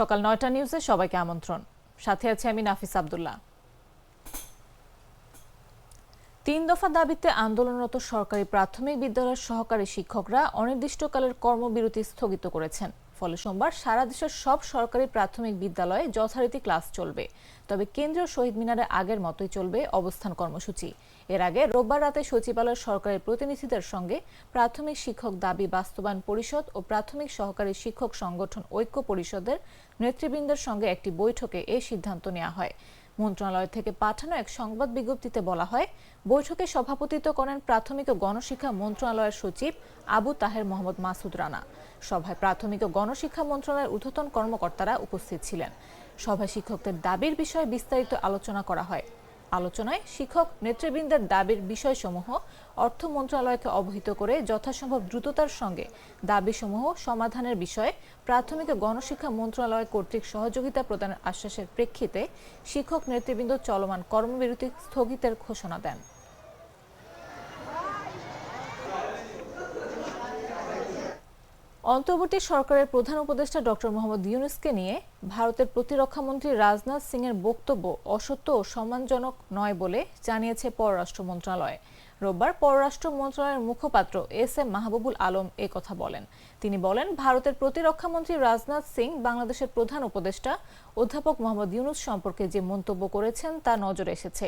সকাল নয়টা নিউজে সবাইকে আমন্ত্রণ। সাথে আছে আমি নাফিস আবদুল্লাহ। তিন দফা দাবিতে আন্দোলনরত সরকারি প্রাথমিক বিদ্যালয়ের সহকারী শিক্ষকরা অনির্দিষ্টকালের কর্মবিরতি স্থগিত করেছেন। ফলে সোমবার সারা দেশের সব সরকারি প্রাথমিক বিদ্যালয়ে যথারীতি ক্লাস চলবে। তবে কেন্দ্রীয় শহীদ মিনারে আগের মতোই চলবে অবস্থান কর্মসূচি। এর আগে রোববার রাতে সচিবালয়ের সরকারি প্রতিনিধিদের সঙ্গে প্রাথমিক শিক্ষক দাবি বাস্তবায়ন পরিষদ ও প্রাথমিক সহকারী শিক্ষক সংগঠন ঐক্য পরিষদের নেতৃবৃন্দের সঙ্গে একটি বৈঠকে এই সিদ্ধান্ত নেওয়া হয়। মন্ত্রণালয় থেকে পাঠানো এক সংবাদ বিজ্ঞপ্তিতে বলা হয়, বৈঠকে সভাপতিত্ব করেন প্রাথমিক ও গণশিক্ষা মন্ত্রণালয়ের সচিব আবু তাহের মোহাম্মদ মাসুদ রানা। সভায় প্রাথমিক ও গণশিক্ষা মন্ত্রণালয়ের ঊর্ধ্বতন কর্মকর্তারা উপস্থিত ছিলেন। সভায় শিক্ষকদের দাবির বিষয়ে বিস্তারিত আলোচনা করা হয়। আলোচনায় শিক্ষক নেতৃবৃন্দের দাবির বিষয়সমূহ অর্থ মন্ত্রণালয়কে অবহিত করে যথাসম্ভব দ্রুততার সঙ্গে দাবিসমূহ সমাধানের বিষয়ে প্রাথমিক গণশিক্ষা মন্ত্রণালয় কর্তৃক সহযোগিতা প্রদানের আশ্বাসের প্রেক্ষিতে শিক্ষক নেতৃবৃন্দ চলমান কর্মবিরতি স্থগিতের ঘোষণা দেন। অন্তর্বর্তী সরকারের প্রধান উপদেষ্টা ডক্টর মোহাম্মদ ইউনুসকে নিয়ে ভারতের প্রতিরক্ষামন্ত্রী রাজনাথ সিং এর বক্তব্য অসত্য ও সম্মানজনক নয় বলে জানিয়েছে পররাষ্ট্র মন্ত্রণালয়। রোববার পররাষ্ট্র মন্ত্রণালয়ের মুখপাত্র এস এম মাহবুবুল আলম এ কথা বলেন। তিনি বলেন, ভারতের প্রতিরক্ষামন্ত্রী রাজনাথ সিং বাংলাদেশের প্রধান উপদেষ্টা অধ্যাপক মোহাম্মদ ইউনুস সম্পর্কে যে মন্তব্য করেছেন তা নজরে এসেছে।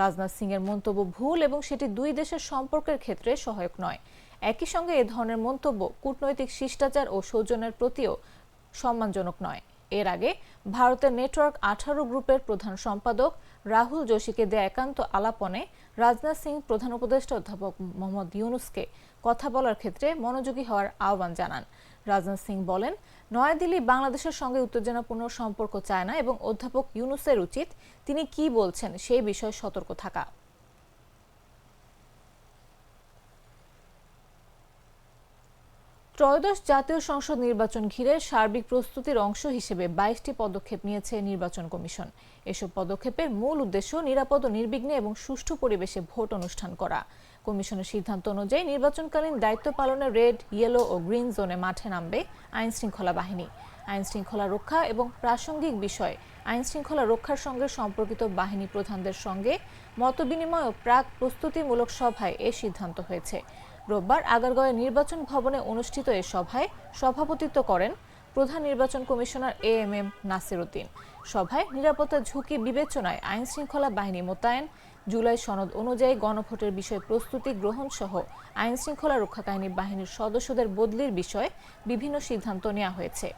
রাজনাথ সিং এর মন্তব্য ভুল এবং সেটি দুই দেশের সম্পর্কের ক্ষেত্রে সহায়ক নয়। একই সঙ্গে এ ধরনের মন্তব্য কূটনৈতিক শিষ্টাচার ও সৌজন্যের প্রতিও সম্মানজনক নয়। এর আগে ভারতের নেটওয়ার্ক আঠারো গ্রুপের প্রধান সম্পাদক রাহুল যোশীকে দেয়া একান্ত আলাপনে রাজনাথ সিং প্রধান উপদেষ্টা অধ্যাপক মোহাম্মদ ইউনুসকে কথা বলার ক্ষেত্রে মনোযোগী হওয়ার আহ্বান জানান। রাজনাথ সিং বলেন, নয়াদিল্লি বাংলাদেশের সঙ্গে উত্তেজনাপূর্ণ সম্পর্ক চায় না এবং অধ্যাপক ইউনুসের উচিত তিনি কি বলছেন সেই বিষয়ে সতর্ক থাকা। ত্রয়োদশ জাতীয় সংসদ নির্বাচন ঘিরে সার্বিক প্রস্তুতির অংশ হিসেবে বাইশটি পদক্ষেপ নিয়েছে নির্বাচন কমিশন। এসব পদক্ষেপের মূল উদ্দেশ্য নিরাপদ নির্বিঘ্নে এবং সুষ্ঠু পরিবেশে ভোট অনুষ্ঠান করা। কমিশনের সিদ্ধান্ত অনুযায়ী নির্বাচনকালীন দায়িত্ব পালনে রেড, ইয়েলো ও গ্রিন জোনে মাঠে নামবে আইন শৃঙ্খলা বাহিনী। আইন শৃঙ্খলা রক্ষা এবং প্রাসঙ্গিক বিষয়ে। আইন শৃঙ্খলা রক্ষার সঙ্গে সম্পর্কিত বাহিনী প্রধানদের সঙ্গে মতবিনিময় ও প্রাক প্রস্তুতিমূলক সভায় এ সিদ্ধান্ত হয়েছে। রোববার আগারগাঁওয়ের নির্বাচন ভবনে অনুষ্ঠিত এ সভায় সভাপতিত্ব করেন প্রধান নির্বাচন commissioner A M M Nasir Uddin. সভায় নিরাপত্তা ঝুঁকি বিবেচনায় আইন শৃঙ্খলা বাহিনী মোতায়েন, জুলাই সনদ অনুযায়ী গণভোটের বিষয়ে প্রস্তুতি গ্রহণ সহ আইন শৃঙ্খলা রক্ষাকারী বাহিনীর সদস্যদের বদলির বিষয়ে বিভিন্ন সিদ্ধান্ত নেওয়া হয়েছে।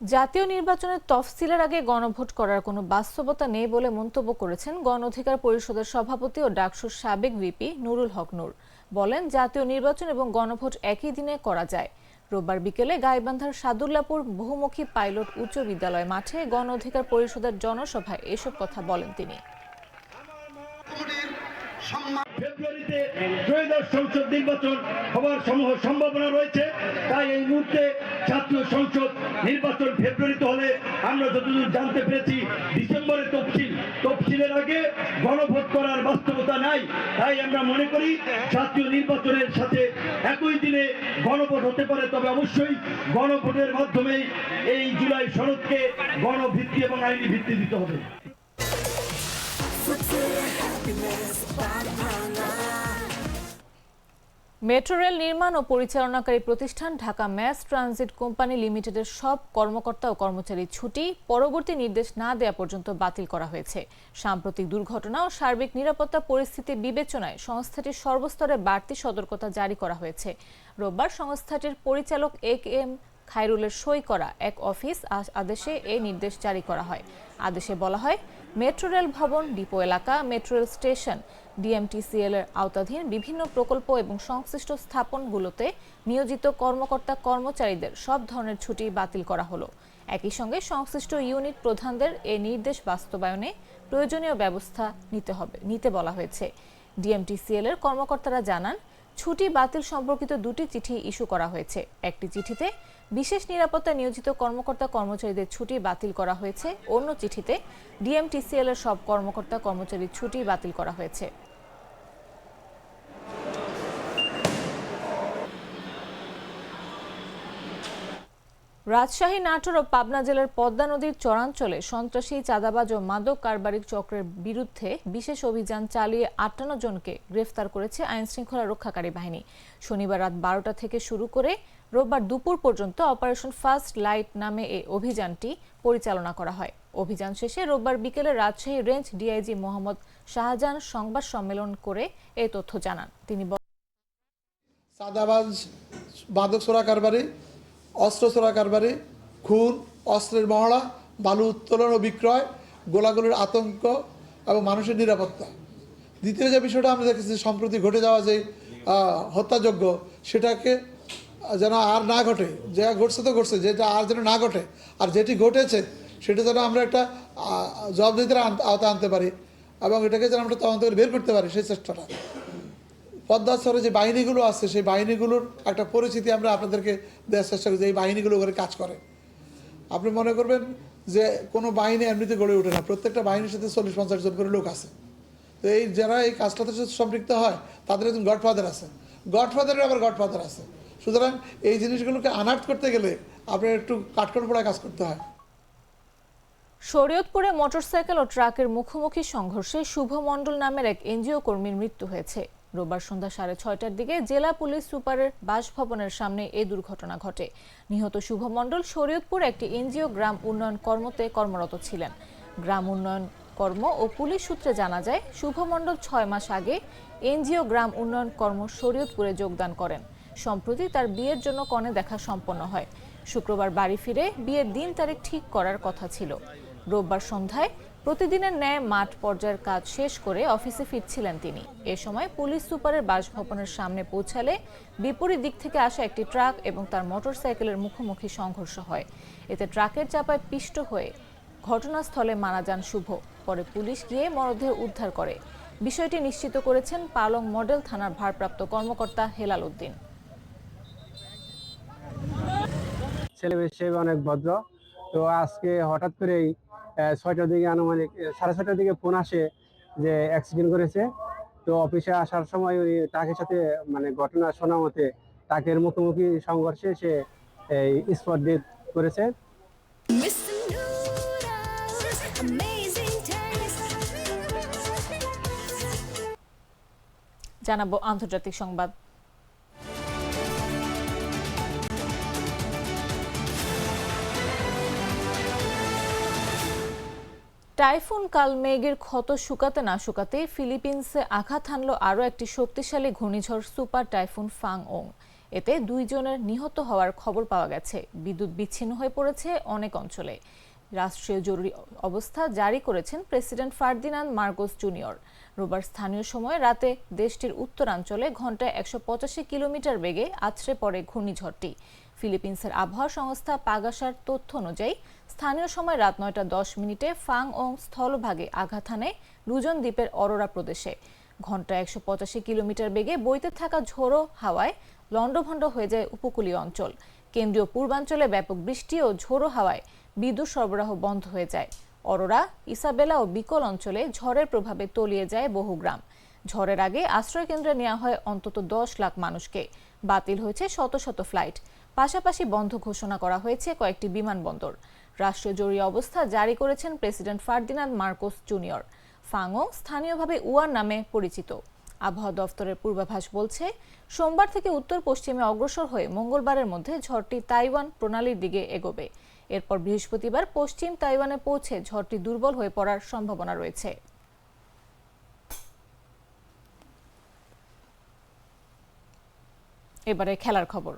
জাতীয় নির্বাচনের তফসিলের আগে গণভোট করার কোনো বাস্তবতা নেই বলে মন্তব্য করেছেন গণ অধিকার পরিষদের সভাপতি ও ডাকসুর সাবেক ভিপি নুরুল হক নূর। বলেন জাতীয় নির্বাচন এবং গণভোট একই দিনে করা যায়। রোববার বিকেলে গাইবান্ধার সাদুল্লাপুর বহুমুখী পাইলট উচ্চ বিদ্যালয় মাঠে গণ অধিকার পরিষদের জনসভায় এসব কথা বলেন তিনি। ফেব্রুয়ারিতে ত্রয়োদশ সংসদ নির্বাচন হওয়ার সমূহ সম্ভাবনা রয়েছে। তাই এই মুহূর্তে জাতীয় সংসদ নির্বাচন ফেব্রুয়ারিতে হলে আমরা যতদূর জানতে পেরেছি, ডিসেম্বরে তফসিল। তফসিলের আগে গণভোট করার বাস্তবতা নাই। তাই আমরা মনে করি জাতীয় নির্বাচনের সাথে একই দিনে গণভোট হতে পারে। তবে অবশ্যই গণভোটের মাধ্যমেই এই জুলাই সনদকে গণভিত্তি এবং আইনি ভিত্তি দিতে হবে। মেট্রো রেল নির্মাণ ও পরিচালনাকারী প্রতিষ্ঠান ঢাকা ম্যাস ট্রানজিট কোম্পানি লিমিটেডের সব কর্মকর্তা ও কর্মচারী ছুটি পরবর্তী নির্দেশ না দেওয়া পর্যন্ত বাতিল করা হয়েছে। সাম্প্রতিক দুর্ঘটনা ও সার্বিক নিরাপত্তা পরিস্থিতি বিবেচনায় সংস্থাটির সর্বস্তরে বাড়তি সতর্কতা জারি করা হয়েছে। রোববার সংস্থাটির পরিচালক এ এম খায়রুলের সই করা এক অফিস আদেশে এই নির্দেশ জারি করা হয়। আদেশে বলা হয়, মেট্রো রেল ভবন, ডিপো এলাকা, মেট্রো রেল স্টেশন ডিএমটিসিএল এর আওতাধীন বিভিন্ন প্রকল্প এবং সংশ্লিষ্ট স্থাপনগুলোতে নিয়োজিত কর্মকর্তা কর্মচারীদের সব ধরনের ছুটি বাতিল করা হলো। একই সঙ্গে সংশ্লিষ্ট ইউনিট প্রধানদের এই নির্দেশ বাস্তবায়নে প্রয়োজনীয় ব্যবস্থা নিতে হবে, নিতে বলা হয়েছে। ডিএমটিসিএল এর কর্মকর্তারা জানান, ছুটি বাতিল সম্পর্কিত দুটি চিঠি ইস্যু করা হয়েছে। একটি চিঠিতে, বিশেষ নিরাপত্তা নিয়োজিত কর্মকর্তা কর্মচারীদের ছুটি বাতিল করা হয়েছে। অন্য চিঠিতে, ডিএমটিসিএল এর সব কর্মকর্তা কর্মচারীর ছুটি বাতিল করা হয়েছে। রাজশাহী, নাটোর ও পাবনা জেলার পদ্মা নদীর চরাঞ্চলে সন্ত্রাসী, চাঁদাবাজ ও মাদক কারবারিক চক্রের বিরুদ্ধে বিশেষ অভিযান চালিয়ে আটান্ন জনকে গ্রেফতার করেছে আইন শৃঙ্খলা রক্ষাকারী বাহিনী। শনিবার রাত বারোটা থেকে শুরু করে রোববার দুপুর পর্যন্ত অপারেশন ফার্স্ট লাইট নামে এই অভিযানটি পরিচালনা করা হয়। অভিযান শেষে রোববার বিকেলে রাজশাহী রেঞ্জ ডিআইজি মোহাম্মদ শাহজাহান সংবাদ সম্মেলন করে এই তথ্য জানান। তিনি চাঁদাবাজ, মাদক চোরা কারবারি অস্ত্র চোরা কারবারি, খুন, অস্ত্রের মহড়া, বালু উত্তোলন ও বিক্রয়, গোলাগুলির আতঙ্ক এবং মানুষের নিরাপত্তা। দ্বিতীয় যে বিষয়টা আমরা দেখেছি, সম্প্রতি ঘটে যাওয়া যে হত্যাযোগ্য সেটাকে যেন আর না ঘটে, যা ঘটছে তো ঘটছে, যেটা আর যেন না ঘটে, আর যেটি ঘটেছে, সেটা যেন আমরা একটা জবাবদিহিতার আওতায় আনতে পারি এবং এটাকে যেন আমরা তদন্ত করে বের করতে পারি, সেই চেষ্টাটা। পদ্মা স্তরে যে বাহিনীগুলো আছে, সেই বাহিনীগুলোর একটা পরিচিতি আমরা আপনাদেরকে দেওয়ার চেষ্টা করি যে এই বাহিনীগুলো ওখানে কাজ করে। আপনি মনে করবেন যে কোনো বাহিনী এমনিতে গড়ে ওঠে না। প্রত্যেকটা বাহিনীর সাথে চল্লিশ, পঞ্চাশ জন করে লোক আছে। তো এই যারা এই কাজটাতে সম্পৃক্ত হয়, তাদের একজন গডফাদার আছে। গডফাদারের আবার গডফাদার আছে। সুতরাং এই জিনিসগুলোকে আনার্ট করতে গেলে আপনার একটু কাঠকড় পড়া কাজ করতে হয়। শরীয়তপুরে মোটরসাইকেল ও ট্রাকের মুখোমুখি সংঘর্ষে শুভ মণ্ডল নামের এক এনজিও কর্মীর মৃত্যু হয়েছে। রোববার সন্ধ্যা সাড়ে ছয়টার দিকে জেলা পুলিশ সুপারের বাসভবনের সামনে এই দুর্ঘটনা ঘটে। নিহত শুভ মণ্ডল শরীয়তপুর একটি এনজিও গ্রাম উন্নয়ন কর্মতে কর্মরত ছিলেন। গ্রাম উন্নয়ন কর্ম ও পুলিশ সূত্রে জানা যায়, শুভ মণ্ডল ছয় মাস আগে এনজিও গ্রাম উন্নয়ন কর্ম শরীয়তপুরে যোগদান করেন। সম্প্রতি তার বিয়ের জন্য কনে দেখা সম্পন্ন হয়। শুক্রবার বাড়ি ফিরে বিয়ের দিন তারিখ ঠিক করার কথা ছিল। রোববার সন্ধ্যায় প্রতিদিনের ন্যায় মাঠ পর্যায়ের কাজ শেষ করে অফিসে ফিরছিলেন তিনি। এ সময় পুলিশ সুপারের বাসভবনের সামনে পৌঁছালে বিপরীত দিক থেকে আসা একটি ট্রাক এবং তার মোটরসাইকেলের মুখোমুখি সংঘর্ষ হয়। এতে ট্রাকের চাপায় পিষ্ট হয়ে ঘটনাস্থলে মারা যান শুভ। পরে পুলিশ গিয়ে মরদেহ উদ্ধার করে। বিষয়টি নিশ্চিত করেছেন পালং মডেল থানার ভারপ্রাপ্ত কর্মকর্তা হেলাল উদ্দিন। ছেলে অনেক ভদ্র। তো আজকে হঠাৎ করেই ছয়টার দিকে আনুমানিক সাড়ে ছয়টার দিকে ফোন আসে যে অ্যাক্সিডেন্ট করেছে তো অফিসে আসার সময় উনি ট্রাকের সাথে মানে ঘটনা শোনা মতে ট্রাকের মুখোমুখি সংঘর্ষে সে এই স্পট ডেথ করেছে. জানাব আন্তর্জাতিক সংবাদ টাইফুন কালমেঘের ক্ষত শুকাতে না শুকাতে ফিলিপিন্সে আঘাত হানল আরও একটি শক্তিশালী ঘূর্ণিঝড় সুপার টাইফুন ফাং ওং। এতে দুইজনের নিহত হওয়ার খবর পাওয়া গেছে। বিদ্যুৎ বিচ্ছিন্ন হয়ে পড়েছে অনেক অঞ্চলে। রাষ্ট্রীয় জরুরি অবস্থা জারি করেছেন প্রেসিডেন্ট ফার্দিনান্দ মার্কোস জুনিয়র। রোববার স্থানীয় সময় রাতে দেশটির উত্তরাঞ্চলে ঘন্টায় একশো পঁচাশি কিলোমিটার বেগে আছড়ে পড়ে ঘূর্ণিঝড়টি। ফিলিপিন্সের আবহাওয়া সংস্থা পাগাসার তথ্য অনুযায়ী স্থানীয় সময় রাত নয়টা দশ মিনিটে ফাং ওং স্থলভাগে আঘাত হানে লুজন দ্বীপের অরোরা প্রদেশে। ঘন্টায় একশো পঁচাশি কিলোমিটার বেগে বইতে থাকা ঝোড়ো হাওয়ায় লণ্ডভণ্ড হয়ে যায় উপকূলীয় অঞ্চল। কেন্দ্রীয় পূর্বাঞ্চলে ব্যাপক বৃষ্টি ও ঝোড়ো হাওয়ায় বিদ্যুৎ সরবরাহ বন্ধ হয়ে যায়। অরোরা, ইসাবেলা ও বিকল অঞ্চলে ঝড়ের প্রভাবে তলিয়ে যায় বহু গ্রাম। ঝড়ের আগে আশ্রয়কেন্দ্রে নেওয়া হয় অন্তত দশ লাখ মানুষকে। বাতিল হয়েছে শত শত ফ্লাইট। পাশাপাশি বন্ধ ঘোষণা করা হয়েছে কয়েকটি বিমানবন্দর। রাষ্ট্রীয় জরুরি অবস্থা জারি করেছেন প্রেসিডেন্ট ফার্দিনান্দ মার্কোস জুনিয়র। ফাংও স্থানীয়ভাবে উয়ার নামে পরিচিত। আবহাওয়া দফতরের পূর্বাভাস বলছে, সোমবার থেকে উত্তর পশ্চিমে অগ্রসর হয়ে মঙ্গলবারের মধ্যে ঝড়টি তাইওয়ান প্রণালীর দিকে এগোবে। এরপর বৃহস্পতিবার পশ্চিম তাইওয়ানে পৌঁছে ঝড়টি দুর্বল হয়ে পড়ার সম্ভাবনা রয়েছে। এবারে খেলার খবর।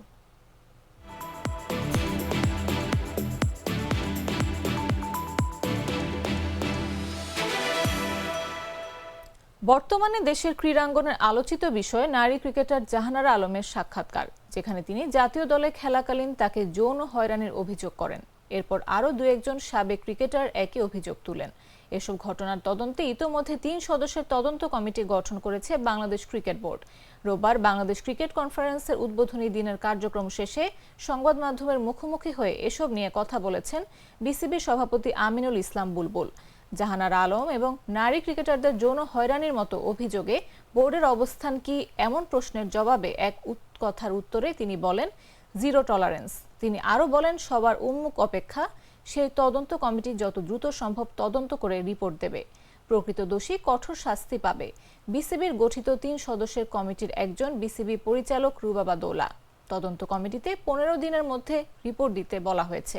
বর্তমানে দেশের ক্রীড়াঙ্গনের আলোচিত বিষয় নারী ক্রিকেটার জাহানারা আলমের সাক্ষাৎকার, যেখানে তিনি জাতীয় দলে খেলাকালীন তাকে যৌন হয়রানির অভিযোগ করেন। এরপর আরও দু একজন সাবেক ক্রিকেটার একই অভিযোগ তুলেন। এসব ঘটনার তদন্তে ইতোমধ্যে তিন সদস্যের তদন্ত কমিটি গঠন করেছে বাংলাদেশ ক্রিকেট বোর্ড। রোববার বাংলাদেশ ক্রিকেট কনফারেন্সের উদ্বোধনী দিনের কার্যক্রম শেষে সংবাদ মাধ্যমের মুখোমুখি হয়ে এসব নিয়ে কথা বলেছেন বিসিবির সভাপতি আমিনুল ইসলাম বুলবুল। জাহানার আলম এবং নারী ক্রিকেটারদের যৌন হয়রানির মতো অভিযোগে বোর্ডের অবস্থান কি এমন প্রশ্নের জবাবে এক কথার উত্তরে তিনি বলেন, জিরো টলারেন্স। তিনি আরও বলেন, সবার উন্মুখ অপেক্ষা, সেই তদন্ত কমিটি যত দ্রুত সম্ভব তদন্ত করে রিপোর্ট দেবে। প্রকৃত দোষী কঠোর শাস্তি পাবে। বিসিবির গঠিত তিন সদস্যের কমিটির একজন বিসিবি পরিচালক রুবাবা দোলা। তদন্ত কমিটিতে পনেরো দিনের মধ্যে রিপোর্ট দিতে বলা হয়েছে।